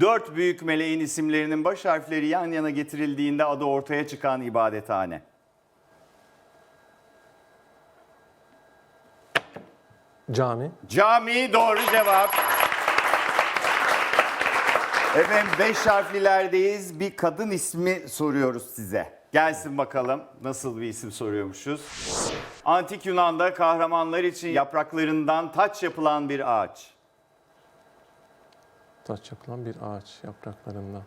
Dört büyük meleğin isimlerinin baş harfleri yan yana getirildiğinde adı ortaya çıkan ibadethane. Cami. Cami doğru cevap. Efendim beş harflilerdeyiz. Bir kadın ismi soruyoruz size. Gelsin bakalım nasıl bir isim soruyormuşuz. Antik Yunan'da kahramanlar için yapraklarından taç yapılan bir ağaç. Taç yapılan bir ağaç yapraklarından.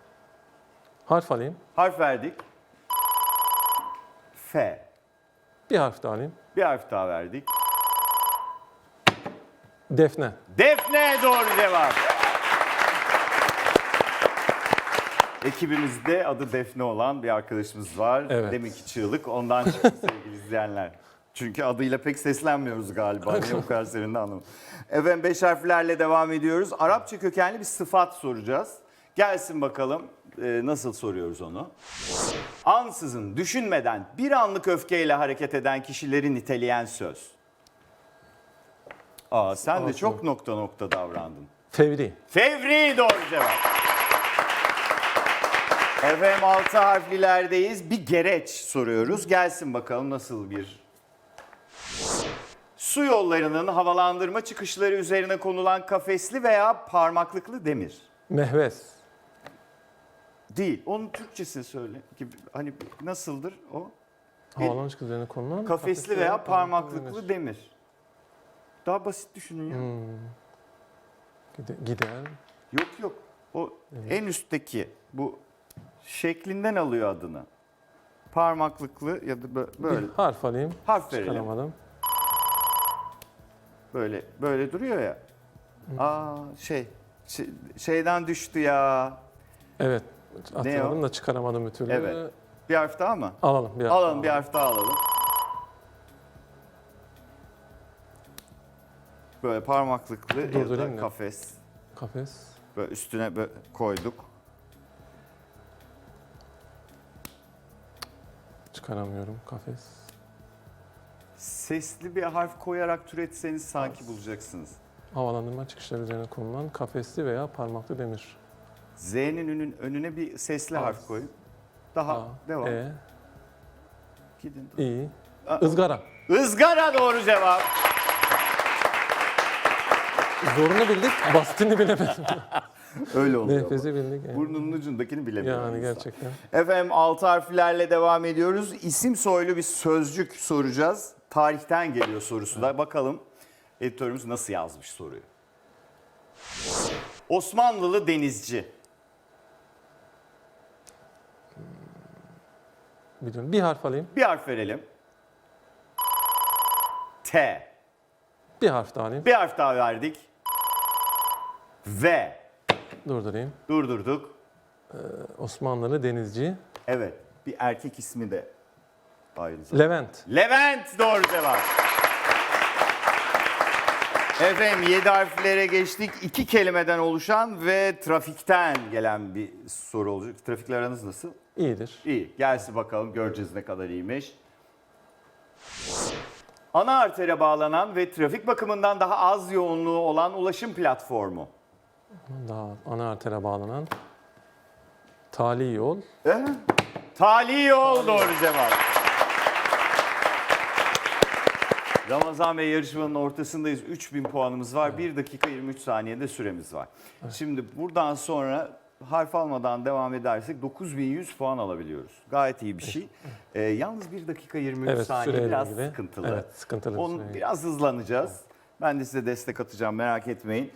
Harf alayım. Harf verdik. F. Bir harf daha alayım. Bir harf daha verdik. Defne. Defne doğru cevap. Ekibimizde adı Defne olan bir arkadaşımız var. Evet. Demek ki çığlık ondan çıktı sevgili izleyenler. Çünkü adıyla pek seslenmiyoruz galiba. Niye bu kadar senin de anlamadım. Efendim beş harflerle devam ediyoruz. Arapça kökenli bir sıfat soracağız. Gelsin bakalım e, nasıl soruyoruz onu. Ansızın, düşünmeden, bir anlık öfkeyle hareket eden kişileri niteleyen söz. Aa sen de çok nokta nokta davrandın. Fevri. Fevri doğru cevap. Efendim altı harflilerdeyiz. Bir gereç soruyoruz. Gelsin bakalım nasıl bir... Su yollarının havalandırma çıkışları üzerine konulan kafesli veya parmaklıklı demir. Mehves. Değil. Onun Türkçesini söyle. Gibi, Hani nasıldır o? Havalanış üzerine konulan. Kafesli veya parmaklıklı demir. Daha basit düşünün ya. Gide- Gider. Yok yok. O en üstteki bu şeklinden alıyor adını. Parmaklıklı ya da bö- böyle Bir harf alayım. harf verelim. Çıkaramadım. Böyle böyle duruyor ya. Aa şey, şey- şeyden düştü ya. Evet. Hatırladım da çıkaramadım bir türlü. Evet. Bir harf daha mı? Alalım bir harf. Alalım bir daha. harf daha alalım. Böyle parmaklıklı ya Durdurayım da mı? kafes. Kafes. Böyle üstüne böyle koyduk. Çıkaramıyorum. Kafes. Sesli bir harf koyarak türetseniz sanki bulacaksınız. Havalandırma çıkışları üzerine konulan kafesli veya parmaklı demir. Z'nin önün, önüne bir sesli harf koyun. Daha A, devam. E, Gidin. İ. Aa. Izgara. Izgara doğru cevap. Zorunu bildik, basitini bilemedim. Öyle oluyor. Nefesi bildik. Yani, Burnunun ucundakini bilemiyor. yani insan. gerçekten. Efendim altı harflerle devam ediyoruz. İsim soylu bir sözcük soracağız. Tarihten geliyor sorusu da. Bakalım editörümüz nasıl yazmış soruyu. Osmanlılı denizci. Biliyorum. Bir harf alayım. Bir harf verelim. T. Bir harf daha alayım. Bir harf daha verdik. V. Durdurayım. Durdurduk. Osmanlılı denizci. Evet. Bir erkek ismi de aynı zamanda. Levent. Levent doğru cevap. Efendim 7 harflere geçtik. İki kelimeden oluşan ve trafikten gelen bir soru olacak. Trafikle aranız nasıl? İyidir. İyi. Gelsin bakalım göreceğiz ne kadar iyiymiş. Ana artere bağlanan ve trafik bakımından daha az yoğunluğu olan ulaşım platformu. Daha ana artere bağlanan tali yol. Eh? Tali yol doğru cevap. Ramazan Bey yarışmanın ortasındayız. 3000 puanımız var. 1 dakika 23 saniyede süremiz var. Şimdi buradan sonra harf almadan devam edersek 9100 puan alabiliyoruz. Gayet iyi bir şey. Ee, yalnız 1 dakika 23 Evet, saniye süreyle biraz ilgili. sıkıntılı. Evet, sıkıntılı bir Onu süreyle. biraz hızlanacağız. Ben de size destek atacağım merak etmeyin.